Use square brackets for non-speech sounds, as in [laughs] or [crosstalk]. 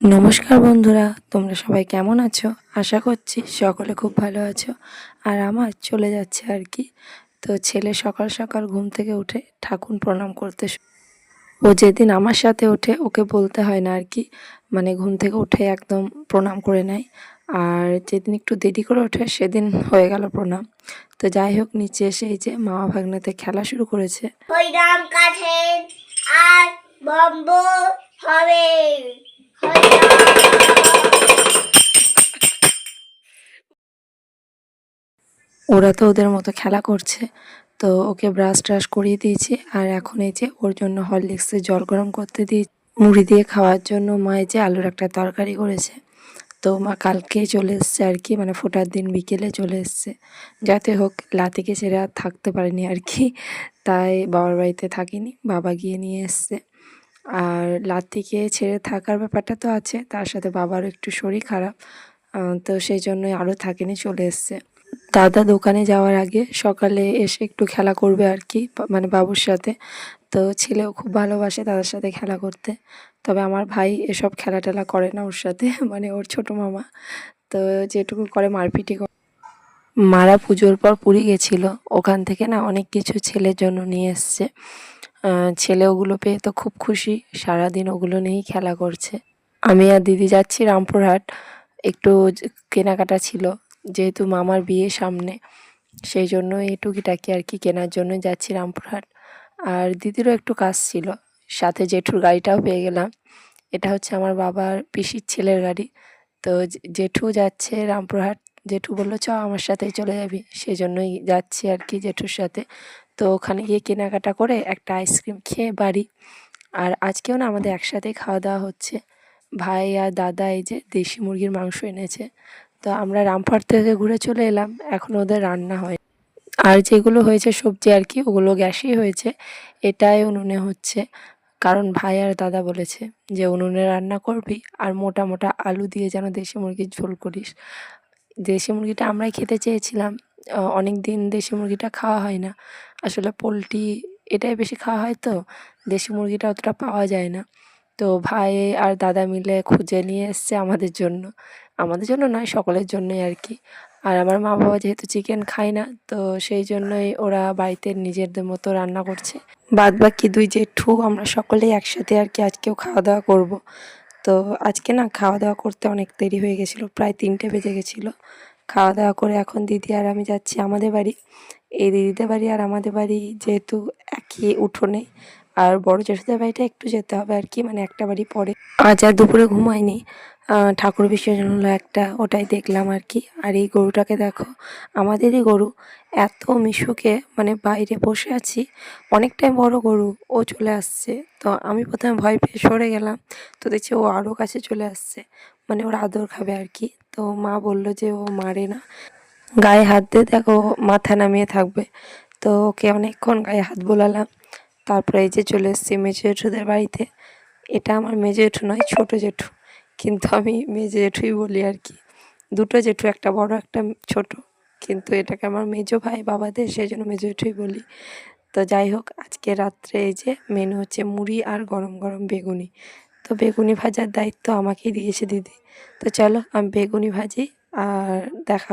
নমস্কার বন্ধুরা, তোমরা সবাই কেমন আছো? আশা করছি সকলে খুব ভালো আছো। আর আমার চলে যাচ্ছে আর কি। তো ছেলে সকাল সকাল ঘুম থেকে উঠে ঠাকুর প্রণাম করতে ও যেদিন আমার সাথে ওঠে, ওকে বলতে হয় না আর কি। মানে ঘুম থেকে উঠে একদম প্রণাম করে নেয়। আর যেদিন একটু দেরি করে ওঠে, সেদিন হয়ে গেল প্রণাম। তো যাই হোক, নিচে এসে এই যে মামা ভাগ্নাতে খেলা শুরু করেছে। আর হবে। ওরা তো ওদের মতো খেলা করছে। তো ওকে ব্রাশ ট্রাশ করিয়ে দিয়েছি আর এখন এই যে ওর জন্য হরলিক্সে জল গরম করতে দিই মুড়ি দিয়ে খাওয়ার জন্য মা এই যে আলুর একটা তরকারি করেছে। তো মা কালকেই চলে এসছে আর কি মানে ফোটার দিন বিকেলে চলে এসছে। যাতে হোক লাতিকে ছেড়ে আর থাকতে পারেনি আর কি, তাই বাবার বাড়িতে থাকিনি, বাবা গিয়ে নিয়ে এসছে। আর লাতিকে ছেড়ে থাকার ব্যাপারটা তো আছে, তার সাথে বাবারও একটু শরীর খারাপ তো সেই জন্যই আরও থাকেনি, চলে এসছে। দাদা দোকানে যাওয়ার আগে সকালে এসে একটু খেলা করবে আর কি মানে বাবুর সাথে। তো ছেলেও খুব ভালোবাসে দাদার সাথে খেলা করতে। তবে আমার ভাই এসব খেলা টেলা করে না ওর সাথে [laughs] মানে ওর ছোট মামা। তো যেটুকু করে মারপিটি করে মারা পুজোর পর পুরী গেছিল। ওখান থেকে না অনেক কিছু ছেলের জন্য নিয়ে এসছে। ছেলে ওগুলো পেয়ে তো খুব খুশি, সারাদিন ওগুলো নিয়েই খেলা করছে। আমি আর দিদি যাচ্ছি রামপুরহাট। একটু কেনাকাটা ছিল। যেহেতু মামার বিয়ে সামনে, সেই জন্য এই টুকিটাকি আর কি কেনার জন্য যাচ্ছি রামপুরহাট। আর দিদিরও একটু কাজ ছিল, সাথে জেঠুর গাড়িটাও পেয়ে গেলাম। এটা হচ্ছে আমার বাবার পিসির ছেলের গাড়ি। তো জেঠু যাচ্ছে রামপুরহাট। জেঠু বলল, চ, আমার সাথেই চলে যাবি। সেই জন্যই যাচ্ছি আর কি জেঠুর সাথে। তো ওখানে গিয়ে কেনাকাটা করে একটা আইসক্রিম খেয়ে বাড়ি। আর আজকেও না আমাদের একসাথে খাওয়া দাওয়া হচ্ছে। ভাই আর দাদা এই যে দেশি মুরগির মাংস এনেছে। তো আমরা রামপুরহাট থেকে ঘুরে চলে এলাম। এখন ওদের রান্না হয়। আর যেগুলো হয়েছে সবজি আর কি, ওগুলো গ্যাসেই হয়েছে। এটাই উনুনে হচ্ছে। কারণ ভাই আর দাদা বলেছে যে, উনুনে রান্না করবি আর মোটা মোটা আলু দিয়ে যেন দেশি মুরগির ঝোল করিস। দেশি মুরগিটা আমরাই খেতে চেয়েছিলাম। অনেক দিন দেশি মুরগিটা খাওয়া হয় না। আসলে পোলট্রি এটাই বেশি খাওয়া হয় তো, দেশি মুরগিটা অতটা পাওয়া যায় না। তো ভাই আর দাদা মিলে খুঁজে নিয়ে এসছে আমাদের জন্য। আমাদের জন্য নয়, সকলের জন্যই আর কি। আর আমার মা বাবা যেহেতু চিকেন খায় না, তো সেই জন্যই ওরা বাড়িতে নিজেদের মতো রান্না করছে। বাদ বাকি দুই জেঠু, আমরা সকলেই একসাথে আর কি আজকেও খাওয়া দাওয়া করব। তো আজকে না খাওয়া দাওয়া করতে অনেক দেরি হয়ে গেছিল, প্রায় তিনটে বেজে গেছিল। খাওয়া দাওয়া করে এখন দিদি আর আমি যাচ্ছি আমাদের বাড়ি। এই দিদিদের বাড়ি আর আমাদের বাড়ি যেহেতু একই উঠোনে আর বড় জেঠুদের বাড়িটা একটু যেতে হবে আর কি মানে একটা বাড়ি পরে। আজ আর দুপুরে ঘুমাইনি ঠাকুর বিসর্জন হলো একটা, ওটাই দেখলাম আর কি। আর এই গরুটাকে দেখো, আমাদেরই গরু। এত মিশুকে মানে বাইরে বসে আছি, অনেকটাই বড় গরু, ও চলে আসছে। তো আমি প্রথমে ভয় পেয়ে সরে গেলাম। তো দেখছি ও আরও কাছে চলে আসছে। মানে ওর আদর খাবে আর কি। তো মা বলল যে ও মারে না। গায়ে হাত দিয়ে দেখো, মাথা নামিয়ে থাকবে। তো ওকে অনেকক্ষণ গায়ে হাত বোলালাম। তারপরে এই যে চলে এসেছি মেজো জেঠুদের বাড়িতে। এটা আমার মেজো জেঠু নয়, ছোটো জেঠু। কিন্তু আমি মেজো জেঠুই বলি আর কি। দুটো জেঠু, একটা বড়, একটা ছোট। কিন্তু এটাকে আমার মেজো ভাই বাবাদের সেই জন্য মেজো জেঠুই বলি। তো যাই হোক, আজকে রাত্রে এই যে মেনু হচ্ছে মুড়ি আর গরম গরম বেগুনি। তো বেগুনি ভাজার দায়িত্ব আমাকেই দিয়েছে দিদি। তো চলো, আমি বেগুনি ভাজি আর দেখা